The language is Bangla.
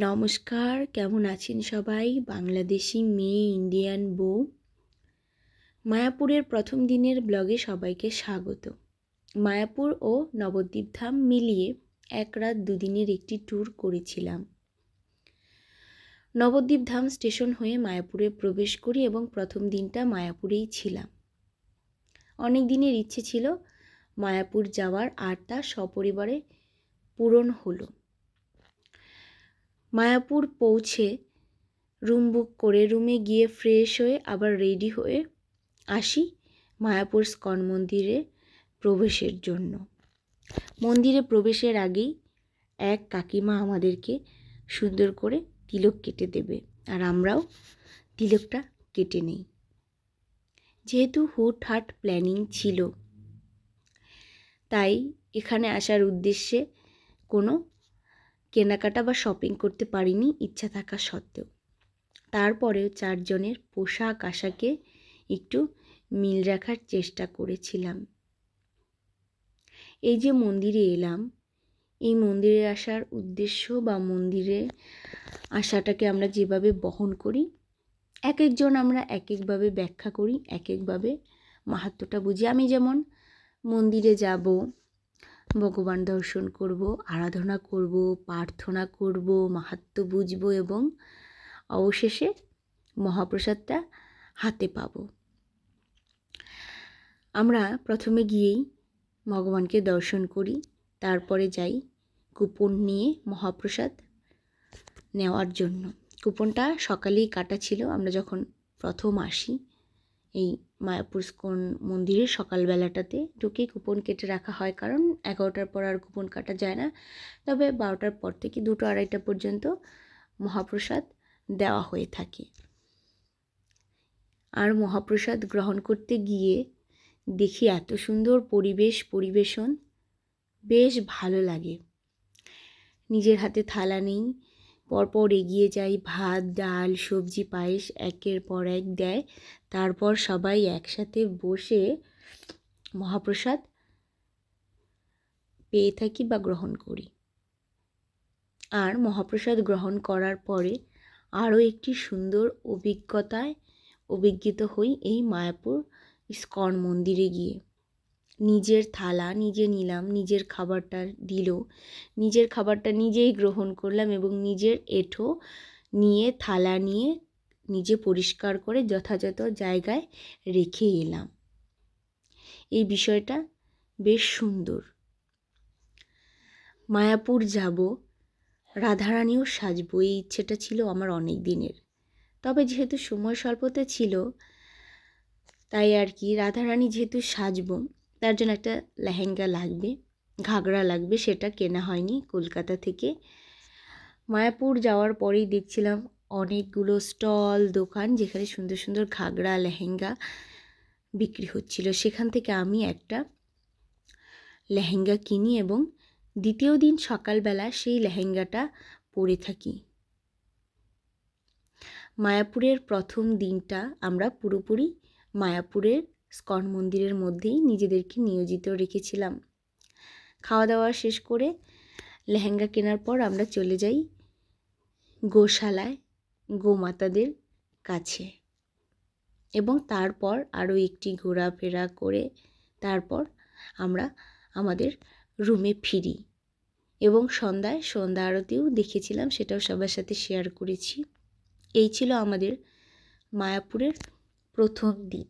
নমস্কার, কেমন আছেন সবাই? বাংলাদেশি মেয়ে, ইন্ডিয়ান বউ। মায়াপুরের প্রথম দিনের ব্লগে সবাইকে স্বাগত। মায়াপুর ও নবদ্বীপ ধাম মিলিয়ে এক রাত দুদিনের একটি ট্যুর করেছিলাম। নবদ্বীপ ধাম স্টেশন হয়ে মায়াপুরে প্রবেশ করি এবং প্রথম দিনটা মায়াপুরেই ছিলাম। অনেক দিনের ইচ্ছে ছিল মায়াপুর যাওয়ার, আর তা সপরিবারে পূরণ হলো। মায়াপুর পৌঁছে রুম বুক করে রুমে গিয়ে ফ্রেশ হয়ে আবার রেডি হয়ে আসি মায়াপুর স্কন মন্দিরে প্রবেশের জন্য। মন্দিরে প্রবেশের আগেই এক কাকিমা আমাদেরকে সুন্দর করে তিলক কেটে দেবে আর আমরাও তিলকটা কেটে নেই। যেহেতু হুট হুটহাট প্ল্যানিং ছিল, তাই এখানে আসার উদ্দেশ্যে কোনো কেনাকাটা বা শপিং করতে পারিনি ইচ্ছা থাকা সত্ত্বেও। তারপরেও চারজনের পোশাক আশাকে একটু মিল রাখার চেষ্টা করেছিলাম। এই যে মন্দিরে এলাম, এই মন্দিরে আসার উদ্দেশ্য বা মন্দিরে আসাটাকে আমরা যেভাবে বহন করি এক একজন আমরা এক একভাবে ব্যাখ্যা করি এক একভাবে মাহাত্মটা বুঝি। আমি যেমন মন্দিরে যাব ভগবান দর্শন করব, আরাধনা করব, প্রার্থনা করব, মাহাত্ম বুঝব এবং অবশেষে মহাপ্রসাদটা হাতে পাব। আমরা প্রথমে গিয়েই ভগবানকে দর্শন করি, তারপরে যাই কুপন নিয়ে মহাপ্রসাদ নেওয়ার জন্য। কুপনটা সকালেই কাটা ছিল, আমরা যখন প্রথম আসি এই মায়াপুর স্কন মন্দিরের সকালবেলাটাতে ঢুকে কুপন কেটে রাখা হয়। কারণ এগারোটার পর আর কুপন কাটা যায় না। তবে বারোটার পর থেকে দুটো আড়াইটা পর্যন্ত মহাপ্রসাদ দেওয়া হয়ে থাকে। আর মহাপ্রসাদ গ্রহণ করতে গিয়ে দেখি এত সুন্দর পরিবেশ, পরিবেশন। বেশ ভালো লাগে। নিজের হাতে থালা নেই পরপর এগিয়ে যাই, ভাত, ডাল, সবজি, পায়েস একের পর এক দেয়। তারপর সবাই একসাথে বসে মহাপ্রসাদ পেয়ে থাকি বা গ্রহণ করি। আর মহাপ্রসাদ গ্রহণ করার পরে আরও একটি সুন্দর অভিজ্ঞতায় অভিজ্ঞিত হই এই মায়াপুর ইস্কন মন্দিরে গিয়ে। নিজের থালা নিজে নিলাম, নিজের খাবারটা দিল, নিজের খাবারটা নিজেই গ্রহণ করলাম এবং নিজের এঁঠো নিয়ে, থালা নিয়ে নিজে পরিষ্কার করে যথাযথ জায়গায় রেখে এলাম। এই বিষয়টা বেশ সুন্দর। মায়াপুর যাব, রাধারানীও সাজবো, এই ইচ্ছেটা ছিল আমার অনেক দিনের। তবে যেহেতু সময় স্বল্পতা ছিল, তাই আর কি, রাধারানী যেহেতু সাজবো তার জন্য একটা লেহেঙ্গা লাগবে, ঘাগরা লাগবে, সেটা কেনা হয়নি কলকাতা থেকে। মায়াপুর যাওয়ার পরেই দেখছিলাম অনেকগুলো স্টল, দোকান যেখানে সুন্দর সুন্দর ঘাগরা, লেহেঙ্গা বিক্রি হচ্ছিল। সেখান থেকে আমি একটা লেহেঙ্গা কিনি এবং দ্বিতীয় দিন সকালবেলা সেই লেহেঙ্গাটা পরে থাকি। মায়াপুরের প্রথম দিনটা আমরা পুরোপুরি মায়াপুরের স্কন মন্দিরের মধ্যেই নিজেদেরকে নিয়োজিত রেখেছিলাম। খাওয়া দাওয়া শেষ করে লেহেঙ্গা কেনার পর আমরা চলে যাই গোশালায় গোমাতাদের কাছে এবং তারপর আরও একটি ঘোরাফেরা করে তারপর আমরা আমাদের রুমে ফিরি এবং সন্ধ্যায় সন্ধ্যা আরতিও দেখেছিলাম, সেটাও সবার সাথে শেয়ার করেছি। এই ছিল আমাদের মায়াপুরের প্রথম দিন।